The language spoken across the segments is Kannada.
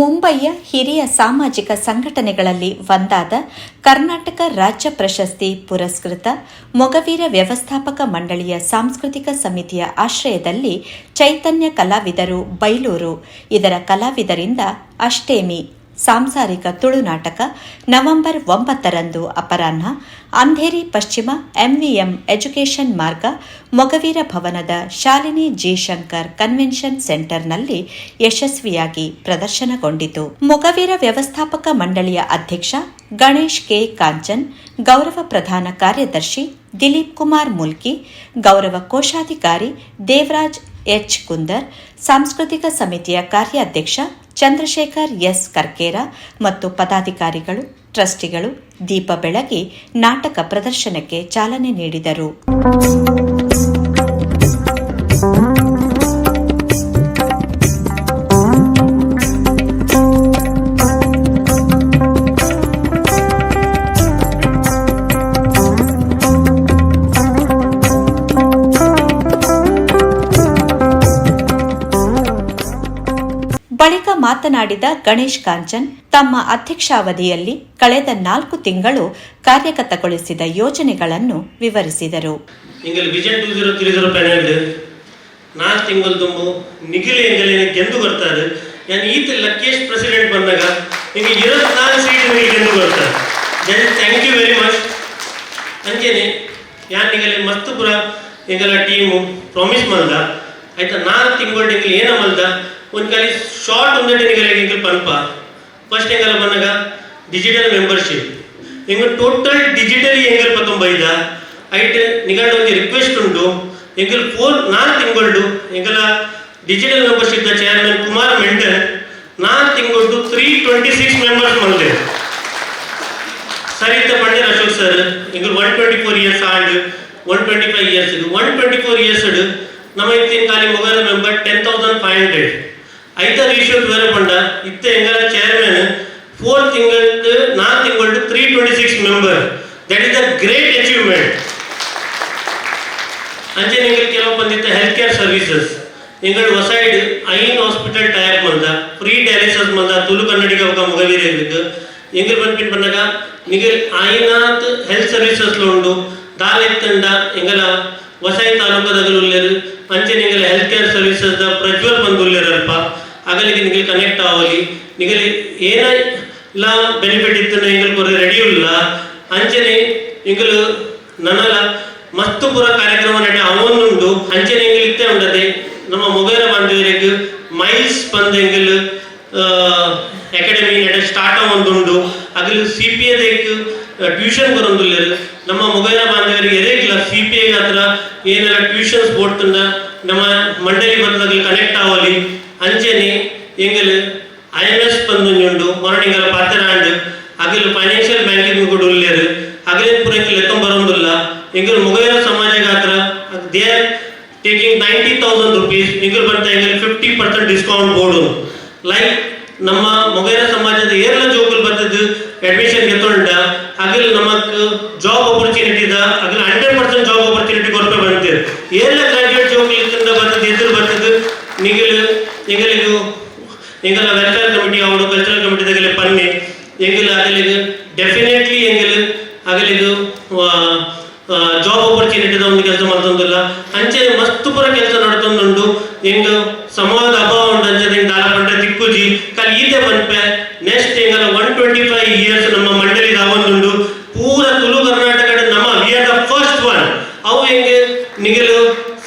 ಮುಂಬಯಿಯ ಹಿರಿಯ ಸಾಮಾಜಿಕ ಸಂಘಟನೆಗಳಲ್ಲಿ ಒಂದಾದ ಕರ್ನಾಟಕ ರಾಜ್ಯ ಪ್ರಶಸ್ತಿ ಪುರಸ್ಕೃತ ಮೊಗವೀರ ವ್ಯವಸ್ಥಾಪಕ ಮಂಡಳಿಯ ಸಾಂಸ್ಕೃತಿಕ ಸಮಿತಿಯ ಆಶ್ರಯದಲ್ಲಿ ಚೈತನ್ಯ ಕಲಾವಿದರು ಬೈಲೂರು. ಇದರ ಕಲಾವಿದರಿಂದ ಅಷ್ಟೇಮಿ ಸಾಂಸಾರಿಕ ತುಳುನಾಟಕ ನವೆಂಬರ್ ಒಂಬತ್ತರಂದು ಅಪರಾಹ್ನ. ಅಂಧೇರಿ ಪಶ್ಚಿಮ ಎಂವಿಎಂ ಎಜುಕೇಷನ್ ಮಾರ್ಗ ಮೊಗವೀರ ಭವನದ ಶಾಲಿನಿ ಜಿಶಂಕರ್ ಕನ್ವೆನ್ಷನ್ ಸೆಂಟರ್ನಲ್ಲಿ ಯಶಸ್ವಿಯಾಗಿ ಪ್ರದರ್ಶನಗೊಂಡಿತು. ಮೊಗವೀರ ವ್ಯವಸ್ಥಾಪಕ ಮಂಡಳಿಯ ಅಧ್ಯಕ್ಷ ಗಣೇಶ್ ಕೆ. ಕಾಂಚನ್, ಗೌರವ ಪ್ರಧಾನ ಕಾರ್ಯದರ್ಶಿ ದಿಲೀಪ್ ಕುಮಾರ್ ಮುಲ್ಕಿ, ಗೌರವ ಕೋಶಾಧಿಕಾರಿ ದೇವರಾಜ್ ಎಚ್. ಕುಂದರ್, ಸಾಂಸ್ಕೃತಿಕ ಸಮಿತಿಯ ಕಾರ್ಯಾಧ್ಯಕ್ಷ ಚಂದ್ರಶೇಖರ್ ಎಸ್ ಕರ್ಕೇರ ಮತ್ತು ಪದಾಧಿಕಾರಿಗಳು ಟ್ರಸ್ಟಿಗಳು ದೀಪ ಬೆಳಗಿ ನಾಟಕ ಪ್ರದರ್ಶನಕ್ಕೆ ಚಾಲನೆ ನೀಡಿದರು. ಬಳಿಕ ಮಾತನಾಡಿದ ಗಣೇಶ್ ಕಾಂಚನ್, ತಮ್ಮ ಅಧ್ಯಕ್ಷಾವಧಿಯಲ್ಲಿ ಕಳೆದ ನಾಲ್ಕು ತಿಂಗಳು ಕಾರ್ಯಗತಗೊಳಿಸಿದ ಯೋಜನೆಗಳನ್ನು ವಿವರಿಸಿದರು. ನಾಲ್ಕು ತಿಂಗಳು ತುಂಬು ನಿಗಿಲೆ ಎಂಗಲೇನೆ ಗೆದ್ದು ಬರ್ತಾರೆ ನಾನು ಈತ ಲಕ್ಕೇಶ್ ಪ್ರೆಸಿಡೆಂಟ್ ಬಂದಾಗ ನಿಮಗೆ ಇರುವತ್ನಾಲ್ಕು ಸೀಟ್ ನಿಮಗೆ ಬರ್ತಾರೆ ಜನ ಥ್ಯಾಂಕ್ ಯು ವೆರಿ ಮಚ್ ಅಂಜೇನೆ ಯಾನ್ ನಿಗಲೆ ಮಸ್ತು ಪುರ ಟೀಮು ಪ್ರಾಮಿಸ್ ಮಲ್ದ ಆಯ್ತಾ, ನಾಲ್ಕು ತಿಂಗಳ ನಿಗಲಿ ಏನ ಮಲ್ದ ಒಂದು ಕಲಿ ಶಾರ್ಟ್ ಎಂಗಲ್ ಪನ್ಪ. ಫಸ್ಟ್ ಹೆಂಗಲ್ಲ ಬಂದಾಗ ಡಿಜಿಟಲ್ ಮೆಂಬರ್ಶಿಪ್ ಹೆಂಗ ಟೋಟಲ್ ಡಿಜಿಟಲಿ ಎಂಗಲ್ ಪತ್ತೊಂಬೈದ. ಐಟ್ ನಿಗಂಡ ಒಂದು ರಿಕ್ವೆಸ್ಟ್ ಉಂಟು. ಎಂಗಲ್ ಫೋರ್ ನಾಲ್ಕು ತಿಂಗಳು ಎಂಗಲ digital membership chairman Kumar Mendon ನಾಲ್ಕು ತಿಂಗಳು ತ್ರೀ ಟ್ವೆಂಟಿ ಸಿಕ್ಸ್ ಮೆಂಬರ್ಸ್ ಮಲ್ದೆ Saritha Pandit Ashok sir angle one twenty four years and one twenty five years one twenty four years ನಮ್ಮ ಇತ್ತಿನ ಖಾಲಿ mobile member ten thousand five hundred అయితే రిషియోకి వేరే పండ ఇత్తే ఎంగల చైర్మన్ ఫోర్ తింగల్డ్ నాన్ తింగల్డ్ three twenty six member that is a great achievement ಅಂಚೆ ನಿಂಗೆ ಕೆಲವು ಬಂದಿತ್ತ ಹೆಲ್ತ್ ಕೇರ್ ಸರ್ವಿಸಸ್ ನಿಂಗಳು ಹೊಸ ಐನ್ ಹಾಸ್ಪಿಟಲ್ ಟೈಪ್ ಬಂದ ಫ್ರೀ ಡಯಾಲಿಸಿಸ್ ಬಂದ ತುಲು ಕನ್ನಡಿಗೆ ಅವಕ ಮುಗವೀರ ಇರ್ಬೇಕು ಎಂಗೆ ಬಂದ್ಬಿಟ್ಟು ಬಂದಾಗ? ನಿಂಗೆ ಐನಾತ್ ಹೆಲ್ತ್ ಸರ್ವಿಸಸ್ ಉಂಡು. ದಾಲೆತ್ತಂಡ ಎಂಗಲ ಹೊಸಾಯಿ ತಾಲೂಕದಾಗಲು ಉಳ್ಳೇರು ಅಂಚೆ ನಿಂಗೆಲ್ಲ ಹೆಲ್ತ್ ಕೇರ್ ಸರ್ವಿಸಸ್ ಪ್ರಜ್ವಲ್ ಬಂದು ಉಳ್ಳೇರಲ್ಪ ಆಗಲಿಗೆ ನಿಮಗೆ ಕನೆಕ್ಟ್ ಆಗಲಿ ನಿಮಗೆ ಏನ ಇಲ್ಲ ಬೆನಿಫಿಟ್ ಇತ್ತು ಎಂಗಲ್ ಕೊರೆ ರೆಡಿ ಇಲ್ಲ. ಅಂಚನೆ ಎಂಗಲು ನನಲ ಮತ್ತು ಪುರ ಕಾರ್ಯಕ್ರಮ ನಡೆ ಅವನುಂಡು ಅಂಚನೆ ಇತ್ತೆ ಉಂಡದೆ ನಮ್ಮ ಮೊಬೈಲ್ ಬಾಂಧವರಿಗೆ ಮೈಲ್ಸ್ ಬಂದ ಎಂಗಲ್ ಅಕಾಡೆಮಿ ನಡೆ ಸ್ಟಾರ್ಟ್ ಒಂದುಂಡು ಅಗಲು ಸಿ ಪಿ ಎದಕ್ಕೆ ಟ್ಯೂಷನ್ ಬರೋದಿಲ್ಲ. ನಮ್ಮ ಮೊಬೈಲ್ ಬಾಂಧವರಿಗೆ ಎದಕ್ಕಿಲ್ಲ ಸಿ ಪಿ ಐ ಹತ್ರ ಏನೆಲ್ಲ ಟ್ಯೂಷನ್ಸ್ ಬೋಡ್ತಂದ ನಮ್ಮ ಮಂಡಳಿ ಬಂದಾಗ ಕನೆಕ್ಟ್ ಆವಲಿ ಅಂಚನೆ ಎಂಗಲ್ ಐ ಎಂ ಎಸ್ ಬಂದುಂಡು ಪಾತ್ರರಾಂಡ್ ಅಗಿಲು ಫೈನಾನ್ಷಿಯಲ್ ಬ್ಯಾಂಕಿಂಗ್ ಕೂಡ ಉಳ್ಳೇರು ಅಗಲೇ ಎಂಗಲ್ ಲೆಕ್ಕ ಬರೋದಿಲ್ಲ ಎಂಗಲ್ ಮೊಗೈರ ಸಮಾಜ ಗಾತ್ರ. They are taking ninety thousand rupees angle ಬರ್ತಾ angle fifty percent discount board. Like ನಮ್ಮ ಮೊಗೈರ ಸಮಾಜದ ಏರ್ಲ ಜೋಕಲ್ ಬರ್ತದ್ದು ಅಡ್ಮಿಷನ್ ಗೆತ್ತೊಂಡ ಅಗಲ್ ನಮಕ್ ಜಾಬ್ ಆಪರ್ಚುನಿಟಿ ಇದ ಅಗಲ್ ಹಂಡ್ರೆಡ್ ಪರ್ಸೆಂಟ್ ಜಾಬ್ ಆಪರ್ಚುನಿಟಿ ಕೊರಪೆ ಬಂತೀರಿ ಏರ್ಲ ಗ್ರಾಜುಯೇಟ್ ಜೋಕಲ್ ಇತ್ತಂದ ಬರ್ತದ್ದು ಎದುರು ಬರ್ತದ್ದು ನಿಗಲ್ ಎಂಗಲಿಗೂ ಎಂಗಲ ವೆಲ್ಫೇರ್ ಕಮಿಟಿ ಅವಡು ಕಲ್ಚರಲ್ ಕಮಿಟಿದಾಗಲೇ ಪನ್ನೆ ಎಂಗಲ್ ಅಗಲಿಗೆ ಡೆಫಿನೆಟ್ಲಿ ಎಂಗಲ್ ಆಗಲಿದು ಜಾಬ್ ಆಪರ್ಚುನಿಟಿ ಕೆಲಸ ಮಾಡ್ತಂದಿಲ್ಲ. ಅಂಚೆ ಮಸ್ತ್ ಪೂರ ಕೆಲಸ ನಡ್ತಂದುಂಡು. ಎಂಗ ಸಮಾಜದ ಅಭಾವ ಉಂಡು ಅಂಚೆ ದಾಲ ಪಂಡ ದಿಕ್ಕುಜಿ ಕಲ್ ಈತೆ ಬಂದ್ಪೆ ನೆಕ್ಸ್ಟ್ ಎಂಗಲ ಒನ್ ಟ್ವೆಂಟಿ ಫೈವ್ ಇಯರ್ಸ್ ನಮ್ಮ ಮಂಡಳಿ ದಾವೊಂದುಂಡು ಪೂರ ತುಳು ಕರ್ನಾಟಕ ನಮ್ಮ we are the first one ಅವು ಹೆಂಗೆ ನಿಗಲು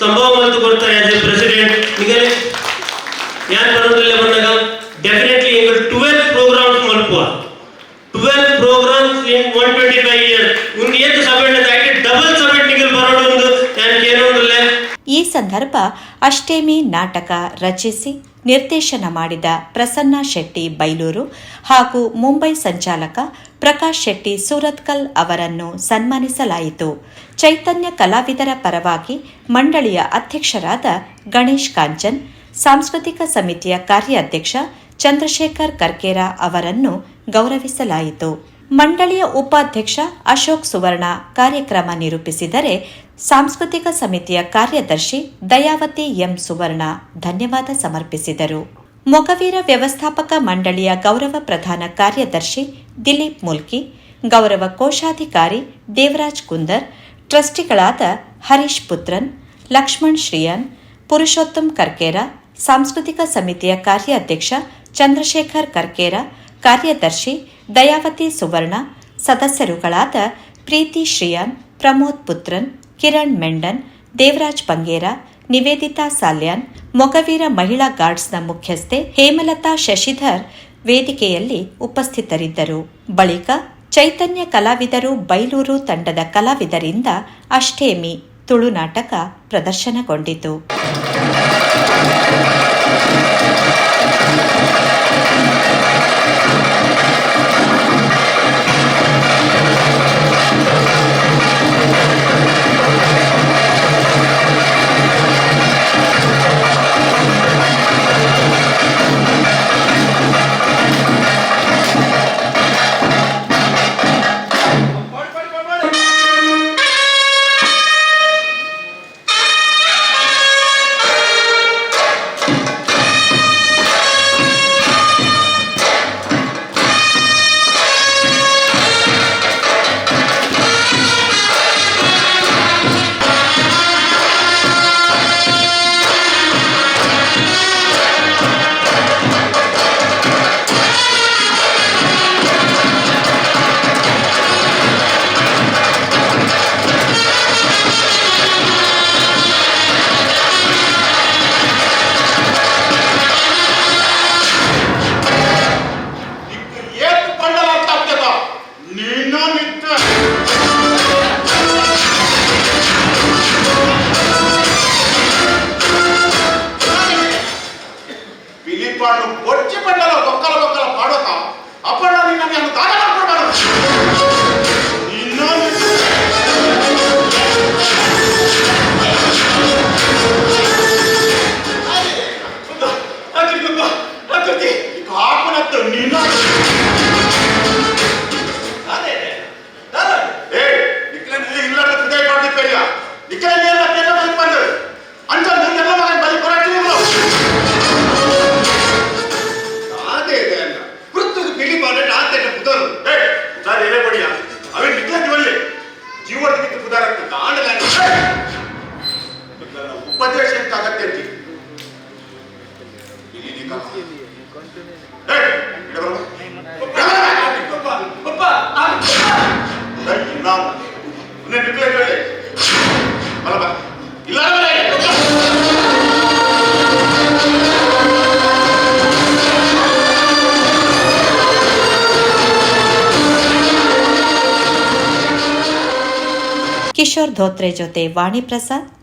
ಸಂಭವ ಮಲ್ತು ಕೊಡ್ತಾರೆ ಆಸ್ ಎ ಪ್ರೆಸಿಡೆಂಟ್ ನಿಗಲು ಯಾರು ಬರೋದಿಲ್ಲ ಬಂದಾಗ ಡೆಫಿನೆಟ್ಲಿ ಎಂಗಲ್ ಟ್ವೆಲ್ವ್ ಪ್ರೋಗ್ರಾಮ್ಸ್ ಮಲ್ಪುವ ಟ್ವೆಲ್ವ್ ಈ ಸಂದರ್ಭ ಅಷ್ಟೇಮಿ ನಾಟಕ ರಚಿಸಿ ನಿರ್ದೇಶನ ಮಾಡಿದ ಪ್ರಸನ್ನ ಶೆಟ್ಟಿ ಬೈಲೂರು ಹಾಗೂ ಮುಂಬೈ ಸಂಚಾಲಕ ಪ್ರಕಾಶ್ ಶೆಟ್ಟಿ ಸೂರತ್ಕಲ್ ಅವರನ್ನು ಸನ್ಮಾನಿಸಲಾಯಿತು. ಚೈತನ್ಯ ಕಲಾವಿದರ ಪರವಾಗಿ ಮಂಡಳಿಯ ಅಧ್ಯಕ್ಷರಾದ ಗಣೇಶ್ ಕಾಂಚನ್, ಸಾಂಸ್ಕೃತಿಕ ಸಮಿತಿಯ ಕಾರ್ಯಾಧ್ಯಕ್ಷ ಚಂದ್ರಶೇಖರ್ ಕರ್ಕೇರ ಅವರನ್ನು ಗೌರವಿಸಲಾಯಿತು. ಮಂಡಳಿಯ ಉಪಾಧ್ಯಕ್ಷ ಅಶೋಕ್ ಸುವರ್ಣ ಕಾರ್ಯಕ್ರಮ ನಿರೂಪಿಸಿದರೆ ಸಾಂಸ್ಕೃತಿಕ ಸಮಿತಿಯ ಕಾರ್ಯದರ್ಶಿ ದಯಾವತಿ ಎಂ ಸುವರ್ಣ ಧನ್ಯವಾದ ಸಮರ್ಪಿಸಿದರು. ಮೊಗವೀರ ವ್ಯವಸ್ಥಾಪಕ ಮಂಡಳಿಯ ಗೌರವ ಪ್ರಧಾನ ಕಾರ್ಯದರ್ಶಿ ದಿಲೀಪ್ ಮುಲ್ಕಿ, ಗೌರವ ಕೋಶಾಧಿಕಾರಿ ದೇವರಾಜ್ ಕುಂದರ್, ಟ್ರಸ್ಟಿಗಳಾದ ಹರೀಶ್ ಪುತ್ರನ್, ಲಕ್ಷ್ಮಣ್ ಶ್ರೀಯನ್, ಪುರುಷೋತ್ತಮ್ ಕರ್ಕೇರ, ಸಾಂಸ್ಕೃತಿಕ ಸಮಿತಿಯ ಕಾರ್ಯಾಧ್ಯಕ್ಷ ಚಂದ್ರಶೇಖರ್ ಕರ್ಕೇರ ಕಾರ್ಯದರ್ಶಿ ದಯಾವತಿ ಸುವರ್ಣ, ಸದಸ್ಯರುಗಳಾದ ಪ್ರೀತಿ ಶ್ರೀಯಾನ್, ಪ್ರಮೋದ್ ಪುತ್ರನ್, ಕಿರಣ್ ಮೆಂಡನ್, ದೇವರಾಜ್ ಪಂಗೇರ, ನಿವೇದಿತಾ ಸಾಲ್ಯಾನ್, ಮೊಗವೀರ ಮಹಿಳಾ ಗಾರ್ಡ್ಸ್ನ ಮುಖ್ಯಸ್ಥೆ ಹೇಮಲತಾ ಶಶಿಧರ್ ವೇದಿಕೆಯಲ್ಲಿ ಉಪಸ್ಥಿತರಿದ್ದರು. ಬಳಿಕ ಚೈತನ್ಯ ಕಲಾವಿದರು ಬೈಲೂರು ತಂಡದ ಕಲಾವಿದರಿಂದ ಅಷ್ಟೇಮಿ ತುಳುನಾಟಕ ಪ್ರದರ್ಶನಗೊಂಡಿತು. मद्राशेत ताकद त्यांची दिलेली का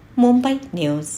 ನಿಕ್ಕಲ ಹೇಳಿ ಬಲ ಬಾ ಇಲ್ಲ ಕಿಶೋರ್ ಧೋತ್ರೆ ಜೊತೆ ವಾಣಿ ಪ್ರಸಾದ್ ಮುಂಬೈ ನ್ಯೂಸ್